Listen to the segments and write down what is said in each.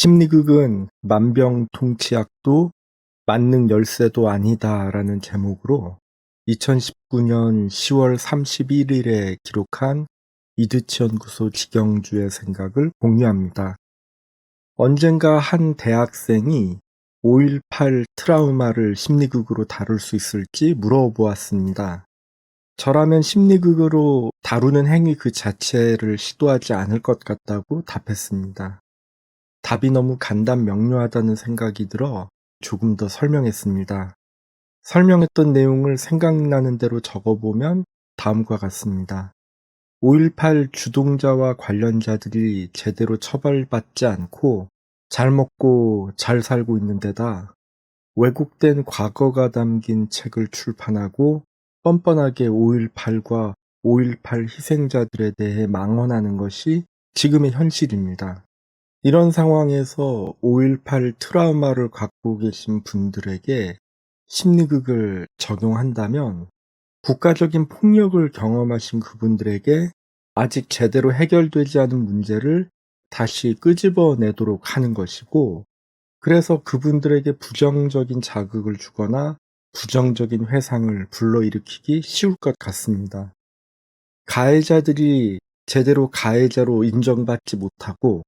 심리극은 만병통치약도 만능 열쇠도 아니다라는 제목으로 2019년 10월 31일에 기록한 이드치 연구소 직영주의 생각을 공유합니다. 언젠가 한 대학생이 5.18 트라우마를 심리극으로 다룰 수 있을지 물어보았습니다. 저라면 심리극으로 다루는 행위 그 자체를 시도하지 않을 것 같다고 답했습니다. 답이 너무 간단 명료하다는 생각이 들어 조금 더 설명했습니다. 설명했던 내용을 생각나는 대로 적어보면 다음과 같습니다. 5.18 주동자와 관련자들이 제대로 처벌받지 않고 잘 먹고 잘 살고 있는 데다 왜곡된 과거가 담긴 책을 출판하고 뻔뻔하게 5.18과 5.18 희생자들에 대해 망언하는 것이 지금의 현실입니다. 이런 상황에서 5.18 트라우마를 갖고 계신 분들에게 심리극을 적용한다면 국가적인 폭력을 경험하신 그분들에게 아직 제대로 해결되지 않은 문제를 다시 끄집어내도록 하는 것이고, 그래서 그분들에게 부정적인 자극을 주거나 부정적인 회상을 불러일으키기 쉬울 것 같습니다. 가해자들이 제대로 가해자로 인정받지 못하고,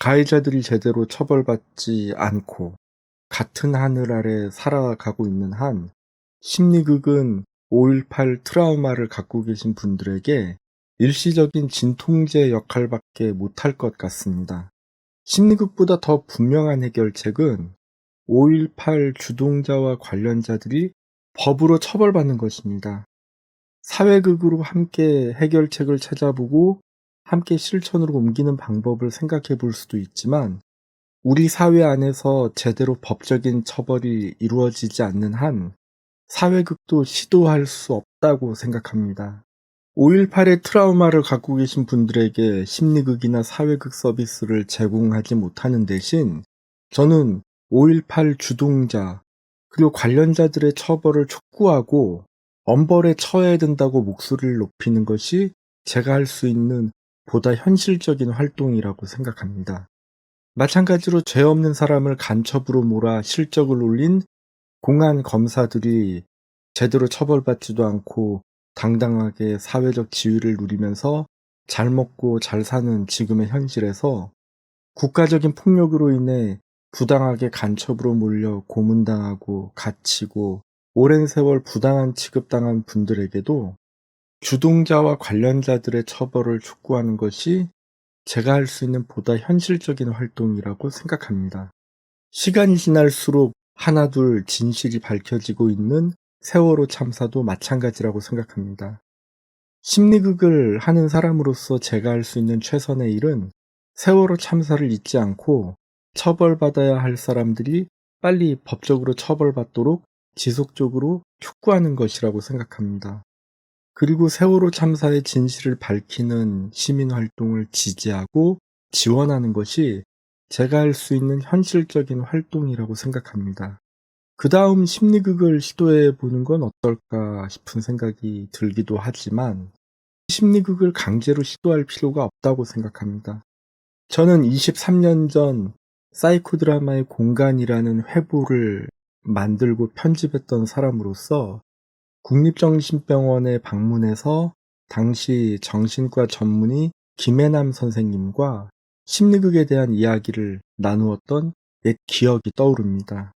가해자들이 제대로 처벌받지 않고, 같은 하늘 아래 살아가고 있는 한, 심리극은 5.18 트라우마를 갖고 계신 분들에게 일시적인 진통제 역할밖에 못할 것 같습니다. 심리극보다 더 분명한 해결책은 5.18 주동자와 관련자들이 법으로 처벌받는 것입니다. 사회극으로 함께 해결책을 찾아보고 함께 실천으로 옮기는 방법을 생각해 볼 수도 있지만 우리 사회 안에서 제대로 법적인 처벌이 이루어지지 않는 한 사회극도 시도할 수 없다고 생각합니다. 5.18의 트라우마를 갖고 계신 분들에게 심리극이나 사회극 서비스를 제공하지 못하는 대신 저는 5.18 주동자 그리고 관련자들의 처벌을 촉구하고 엄벌에 처해야 된다고 목소리를 높이는 것이 제가 할 수 있는 보다 현실적인 활동이라고 생각합니다. 마찬가지로 죄 없는 사람을 간첩으로 몰아 실적을 올린 공안 검사들이 제대로 처벌받지도 않고 당당하게 사회적 지위를 누리면서 잘 먹고 잘 사는 지금의 현실에서 국가적인 폭력으로 인해 부당하게 간첩으로 몰려 고문당하고 갇히고 오랜 세월 부당한 취급당한 분들에게도 주동자와 관련자들의 처벌을 촉구하는 것이 제가 할 수 있는 보다 현실적인 활동이라고 생각합니다. 시간이 지날수록 하나둘 진실이 밝혀지고 있는 세월호 참사도 마찬가지라고 생각합니다. 심리극을 하는 사람으로서 제가 할 수 있는 최선의 일은 세월호 참사를 잊지 않고 처벌받아야 할 사람들이 빨리 법적으로 처벌받도록 지속적으로 촉구하는 것이라고 생각합니다. 그리고 세월호 참사의 진실을 밝히는 시민 활동을 지지하고 지원하는 것이 제가 할 수 있는 현실적인 활동이라고 생각합니다. 그 다음 심리극을 시도해 보는 건 어떨까 싶은 생각이 들기도 하지만 심리극을 강제로 시도할 필요가 없다고 생각합니다. 저는 23년 전 사이코 드라마의 공간이라는 회보를 만들고 편집했던 사람으로서 국립정신병원에 방문해서 당시 정신과 전문의 김혜남 선생님과 심리극에 대한 이야기를 나누었던 옛 기억이 떠오릅니다.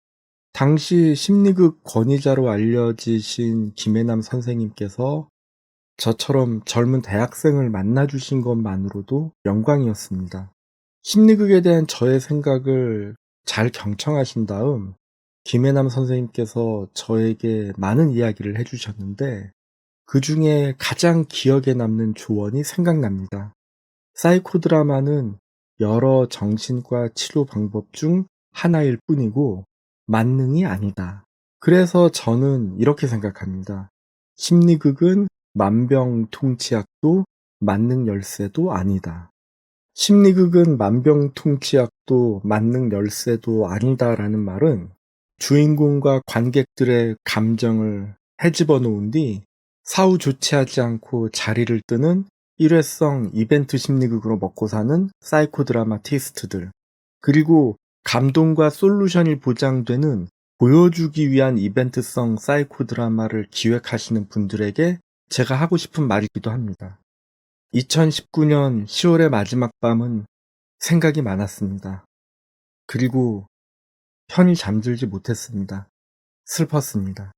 당시 심리극 권위자로 알려지신 김혜남 선생님께서 저처럼 젊은 대학생을 만나주신 것만으로도 영광이었습니다. 심리극에 대한 저의 생각을 잘 경청하신 다음 김혜남 선생님께서 저에게 많은 이야기를 해주셨는데 그 중에 가장 기억에 남는 조언이 생각납니다. 사이코 드라마는 여러 정신과 치료 방법 중 하나일 뿐이고 만능이 아니다. 그래서 저는 이렇게 생각합니다. 심리극은 만병통치약도 만능 열쇠도 아니다. 심리극은 만병통치약도 만능 열쇠도 아니다라는 말은 주인공과 관객들의 감정을 헤집어 놓은 뒤 사후 조치하지 않고 자리를 뜨는 일회성 이벤트 심리극으로 먹고 사는 사이코 드라마티스트들, 그리고 감동과 솔루션이 보장되는 보여주기 위한 이벤트성 사이코 드라마를 기획하시는 분들에게 제가 하고 싶은 말이기도 합니다. 2019년 10월의 마지막 밤은 생각이 많았습니다. 그리고 편히 잠들지 못했습니다. 슬펐습니다.